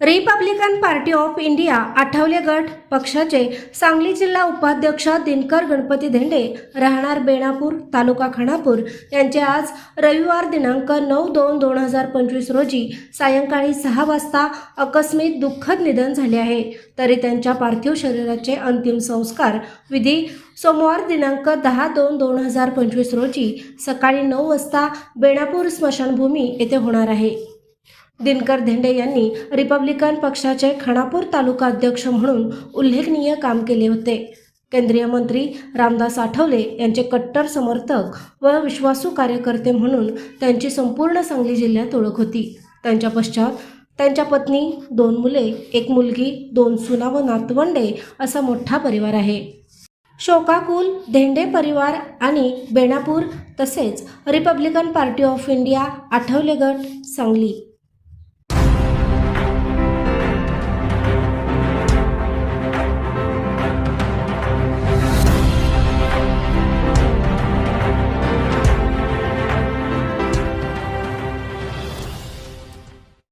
Republican Party of India Athawale गट पक्षाचे सांगली जिल्हा उपाध्यक्ष दिनकर गणपती धेंडे राहणार बेणापूर तालुका खानापूर. यांचे आज रविवार दिनांक नऊ दोन दोन हजार पंचवीस रोजी सायंकाळी सहा वाजता अकस्मित दुःखद निधन झाले आहे. तरी त्यांच्या पार्थिव शरीराचे अंतिम संस्कार विधी सोमवार दिनांक दहा दोन दोन हजार पंचवीस रोजी सकाळी नऊ वाजता बेणापूर स्मशानभूमी येथे होणार आहे. दिनकर धेंडे यांनी रिपब्लिकन पक्षाचे खानापूर तालुका अध्यक्ष म्हणून उल्लेखनीय काम केले होते. केंद्रीय मंत्री रामदास आठवले यांचे कट्टर समर्थक व विश्वासू कार्यकर्ते म्हणून त्यांची संपूर्ण सांगली जिल्ह्यात ओळख होती. त्यांच्या पश्चात त्यांच्या पत्नी दोन मुले एक मुलगी दोन सुना व नातवंडे असा मोठा परिवार आहे. शोकाकुल धेंडे परिवार आणि बेणापूर तसेच Republican Party of India Athawale गट सांगली.